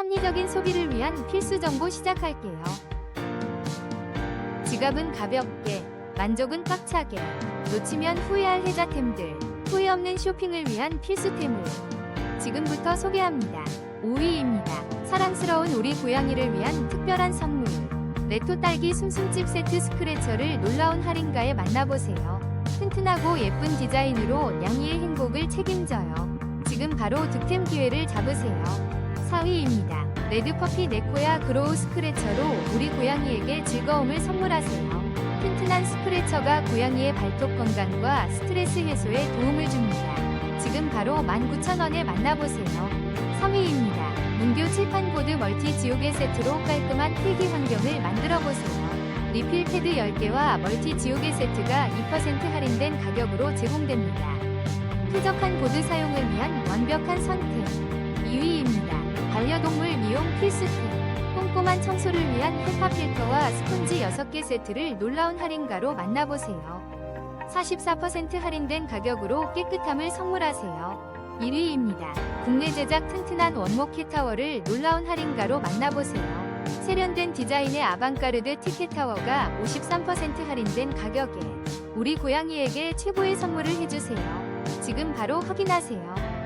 합리적인 소비를 위한 필수 정보 시작할게요. 지갑은 가볍게, 만족은 꽉차게, 놓치면 후회할 혜자템들, 후회 없는 쇼핑을 위한 필수템을 지금부터 소개합니다. 5위입니다. 사랑스러운 우리 고양이를 위한 특별한 선물. 레토 딸기 숨숨집 세트 스크래처를 놀라운 할인가에 만나보세요. 튼튼하고 예쁜 디자인으로 냥이의 행복을 책임져요. 지금 바로 득템 기회를 잡으세요. 4위입니다. 레드퍼피 네코야 그로우 스크래처로 우리 고양이에게 즐거움을 선물하세요. 튼튼한 스크래처가 고양이의 발톱 건강과 스트레스 해소에 도움을 줍니다. 지금 바로 19,000원에 만나보세요. 3위입니다. 문교 칠판 보드 멀티 지우개 세트로 깔끔한 필기 환경을 만들어보세요. 리필 패드 10개와 멀티 지우개 세트가 2% 할인된 가격으로 제공됩니다. 쾌적한 보드 사용을 위한 완벽한 선택. 2위입니다. 반려동물 미용 필수템. 꼼꼼한 청소를 위한 헤파 필터와 스펀지 6개 세트를 놀라운 할인가로 만나보세요. 44% 할인된 가격으로 깨끗함을 선물하세요. 1위입니다. 국내 제작 튼튼한 원목 캣타워를 놀라운 할인가로 만나보세요. 세련된 디자인의 아방까르드 티켓타워가 53% 할인된 가격에 우리 고양이에게 최고의 선물을 해주세요. 지금 바로 확인하세요.